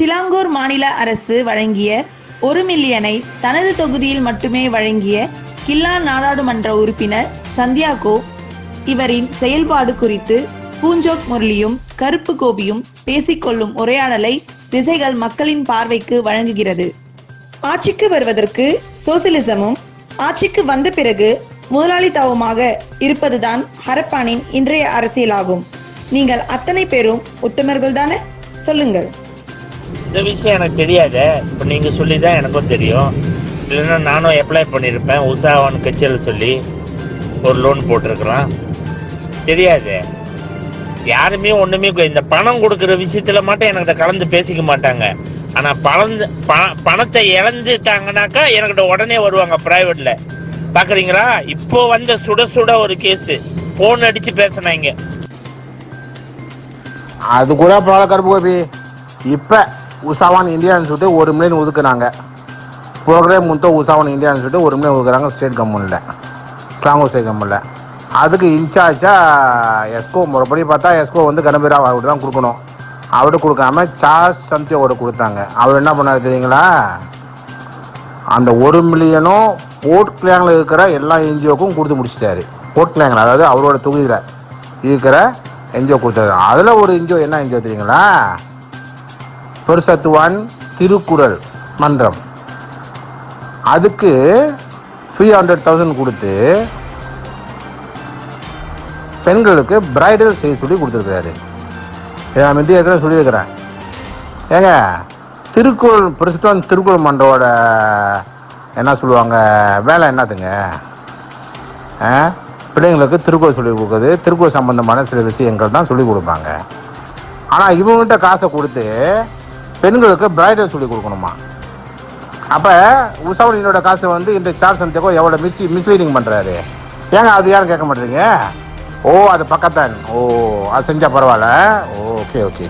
Selangor மாநில அரசு வழங்கிய ஒரு மில்லியனை தனது தொகுதியில் மட்டுமே வழங்கிய கில்லான் நாடாளுமன்ற உறுப்பினர் சந்தியாகோ இவரின் செயல்பாடு குறித்து பூஞ்சோக் முரளியும் கருப்பு கோபியும் பேசிக்கொள்ளும் உரையாடலை திசைகள் மக்களின் பார்வைக்கு வழங்குகிறது. ஆட்சிக்கு வருவதற்கு சோசியலிசமும் ஆட்சிக்கு வந்த பிறகு முதலாளித்துவமாக இருப்பதுதான் ஹரப்பானின் இன்றைய அரசியலாகும். நீங்கள் அத்தனை பேரும் உத்தமர்கள் தானே சொல்லுங்கள். இந்த விஷயம் எனக்கு தெரியாதே. இப்போ நீங்கள் சொல்லி தான் எனக்கும் தெரியும். இல்லைன்னா நானும் அப்ளை பண்ணியிருப்பேன். உஷாவான் கட்சியில் சொல்லி ஒரு லோன் போட்டிருக்கலாம் தெரியாதே. யாருமே ஒன்றுமே இந்த பணம் கொடுக்குற விஷயத்தில் மட்டும் என்கிட்ட கலந்து பேசிக்க மாட்டாங்க. ஆனால் பணம் ப- பணத்தை இழந்துட்டாங்கனாக்கா எனக்கிட்ட உடனே வருவாங்க ப்ரைவேட்டில் பார்க்குறீங்களா இப்போ வந்த சுட சுட ஒரு கேஸு ஃபோன் அடித்து பேசினாங்க. அது கூட பரவாயில்ல கோபி. இப்போ உஷாவான் இந்தியான்னு சொல்லிட்டு ஒரு மில்லியன் ஒதுக்குனாங்க. ப்ரோக்ராம் முத்தோ உஷாவான் இந்தியான்னு சொல்லிட்டு ஒரு மில்லியன் ஒதுக்குறாங்க ஸ்டேட் கவர்மெண்ட்டில் ஸ்லாங்கூர் ஸ்டேட் கவர்மெண்ட்டில் அதுக்கு இன்சார்ஜாக எஸ்கோ முறைப்படி பார்த்தா எஸ்கோ வந்து கணபீரா அவர்கிட்ட தான் கொடுக்கணும். அவர்கிட்ட கொடுக்காம சார்ஜ் சந்தியோட கொடுத்தாங்க. அவர் என்ன பண்ணாரு தெரியுங்களா? அந்த ஒரு மில்லியனும் போர்ட் கிளாங்கில் இருக்கிற எல்லா என்ஜிஓக்கும் கொடுத்து முடிச்சிட்டாரு. போர்ட் கிளாங்கில் அதாவது அவரோட தொகுதியில் இருக்கிற என்ஜிஓ கொடுத்தாரு. அதில் ஒரு என்ஜிஓ என்ன என்ஜிஓ தெரியுங்களா? பெருசத்துவான் திருக்குறள் மன்றம். அதுக்கு த்ரீ ஹண்ட்ரட் தௌசண்ட் கொடுத்து பெண்களுக்கு பிரைடல் செய்ய சொல்லி கொடுத்துருக்காரு இதை நான் முந்தைய ஏற்கனவே சொல்லியிருக்கிறேன். ஏங்க திருக்குறள் பிரசிடம் திருக்குறள் மன்றோட என்ன சொல்லுவாங்க வேலை என்னதுங்க? பிள்ளைங்களுக்கு திருக்குறள் சொல்லிக் கொடுக்குறது திருக்குறள் சம்பந்தமான சில விஷயங்கள் தான் சொல்லிக் கொடுப்பாங்க. ஆனால் இவங்ககிட்ட காசை கொடுத்து பெண்களுக்கு பிரைடல் சொல்லி கொடுக்கணுமா? அப்போ உஷாவளினோட காசை வந்து இந்த சார்ஜ் சந்தியக்கோ எவ்வளோ மிஸ் மிஸ்லீடிங் பண்ணுறாரு ஏங்க அது யாரும் கேட்க மாட்டேறீங்க? ஓ அது பக்கத்தான். ஓ அது செஞ்சால் பரவாயில்ல. Okay okay.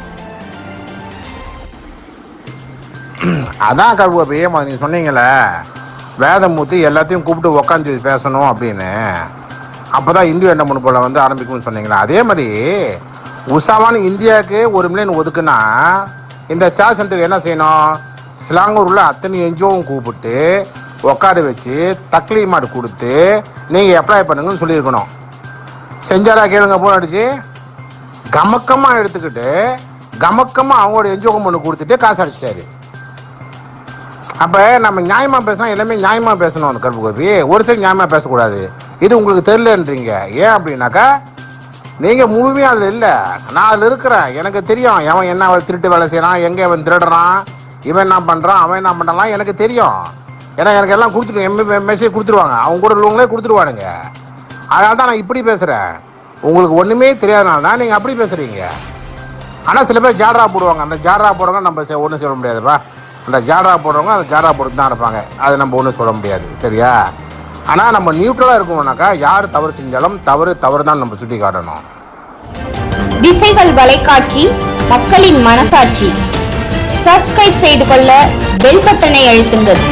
அதான் கருப்பு ஏமா நீங்கள் சொன்னீங்களே வேதமூர்த்தி எல்லாத்தையும் கூப்பிட்டு உக்காந்து பேசணும் அப்படின்னு. அப்போ தான் இந்தியா என்ன எண்ண போல வந்து ஆரம்பிக்கும்னு சொன்னீங்களா? அதே மாதிரி உஷாவான இந்தியாவுக்கு ஒரு மில்லியன் ஒதுக்குனா இந்த சார் சென்டருக்கு என்ன செய்யணும்? சிலாங்கூரில் அத்தனை என்ஜிஓவும் கூப்பிட்டு உட்கார வச்சு தக்லீமாட் கொடுத்து நீங்கள் அப்ளை பண்ணுங்கன்னு சொல்லியிருக்கணும். செஞ்சாரா கேளுங்க போன் அடிச்சு. கமக்கமாக எடுத்துக்கிட்டு கமக்கமாக அவங்களோட என்ஜிஓ ஒன்று கொடுத்துட்டு காசு அடிச்சிட்டாரு. அப்போ நம்ம நியாயமாக பேசணும் எல்லாமே நியாயமாக பேசணும் அந்த கருப்பு கோபி. ஒரு சில நியாயமாக பேசக்கூடாது. இது உங்களுக்கு தெரிலன்றீங்க ஏன் அப்படின்னாக்கா நீங்க முழுமையா அதுல இல்ல. நான் அதுல இருக்கிறேன். எனக்கு தெரியும். எவன் என்ன திருட்டு வேலை செய்யறான் எங்க அவன் திருடுறான் இவன் என்ன பண்றான் அவன் என்ன பண்றான் எனக்கு தெரியும். ஏன்னா எனக்கு எல்லாம் கொடுத்துருவேன் மெசேஜ் கொடுத்துருவாங்க. அவங்க கூட உள்ளவங்களே கொடுத்துருவானுங்க. அதனால தான் நான் இப்படி பேசுறேன். உங்களுக்கு ஒண்ணுமே தெரியாதனால தான் நீங்க அப்படி பேசுறீங்க. ஆனா சில பேர் ஜாடரா போடுவாங்க. அந்த ஜாடரா போடுறவங்க நம்ம ஒன்றும் சொல்ல முடியாதுப்பா. அந்த ஜாடரா போடுறவங்க அந்த ஜாடரா போட்டு தான் இருப்பாங்க. அது நம்ம ஒன்றும் சொல்ல முடியாது. சரியா? ஆனா நம்ம நியூட்ரலாக இருக்கணும்னாக்கா யார் தவறு செஞ்சாலும் தவறு தவறு தான் நம்ம சுட்டி காட்டணும் திசைகள் வலைக்காட்சி மக்களின் மனசாட்சி. சப்ஸ்கிரைப் செய்து கொள்ள பெல் பட்டனை அழுத்துங்கள்.